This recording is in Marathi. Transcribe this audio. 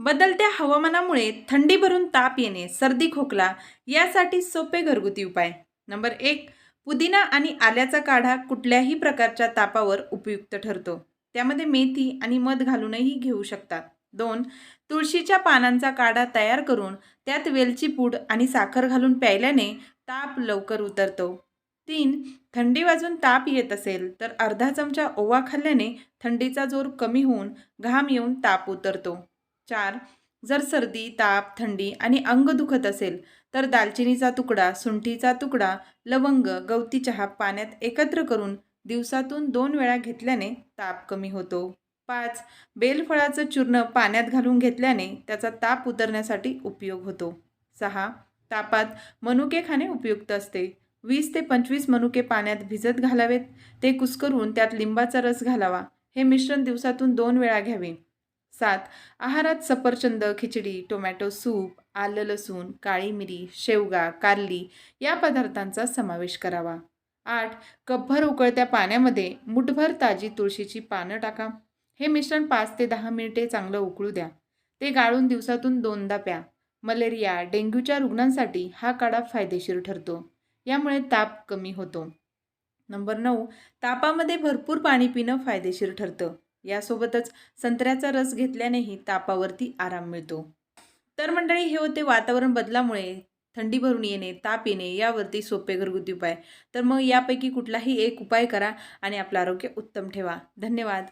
बदलत्या हवामानामुळे थंडी भरून ताप येणे सर्दी खोकला यासाठी सोपे घरगुती उपाय. नंबर एक पुदिना आणि आल्याचा काढा कुठल्याही प्रकारच्या तापावर उपयुक्त ठरतो. त्यामध्ये मेथी आणि मध घालूनही घेऊ शकतात. दोन तुळशीच्या पानांचा काढा तयार करून त्यात वेलची पूड आणि साखर घालून प्यायल्याने ताप लवकर उतरतो. तीन थंडी वाजून ताप येत असेल तर अर्धा चमचा ओवा खाल्ल्याने थंडीचा जोर कमी होऊन घाम येऊन ताप उतरतो. चार जर सर्दी ताप थंडी आणि अंग दुखत असेल तर दालचिनीचा तुकडा सुंठीचा तुकडा लवंग गवती चहा पाण्यात एकत्र करून दिवसातून दोन वेळा घेतल्याने ताप कमी होतो. पाच बेलफळाचं चूर्ण पाण्यात घालून घेतल्याने त्याचा ताप उतरण्यासाठी उपयोग होतो. सहा तापात मनुके खाणे उपयुक्त असते. वीस ते पंचवीस मनुके पाण्यात भिजत घालावेत. ते कुस्करून त्यात लिंबाचा रस घालावा. हे मिश्रण दिवसातून दोन वेळा घ्यावे. सात आहारात सफरचंद खिचडी टोमॅटो सूप आलं लसूण काळी मिरी शेवगा कारली या पदार्थांचा समावेश करावा. आठ कपभर उकळत्या पाण्यामध्ये मुठभर ताजी तुळशीची पानं टाका. हे मिश्रण पाच ते दहा मिनिटे चांगलं उकळू द्या. ते गाळून दिवसातून दोनदा प्या. मलेरिया डेंग्यूच्या रुग्णांसाठी हा काढा फायदेशीर ठरतो. यामुळे ताप कमी होतो. नंबर नऊ तापामध्ये भरपूर पाणी पिणं फायदेशीर ठरतं. यासोबतच संत्र्याचा रस घेतल्यानेही तापावरती आराम मिळतो. तर मंडळी हे होते वातावरण बदलामुळे थंडी भरून येणे ताप येणे यावरती सोपे घरगुती उपाय. तर मग यापैकी कुठलाही एक उपाय करा आणि आपलं आरोग्य उत्तम ठेवा. धन्यवाद.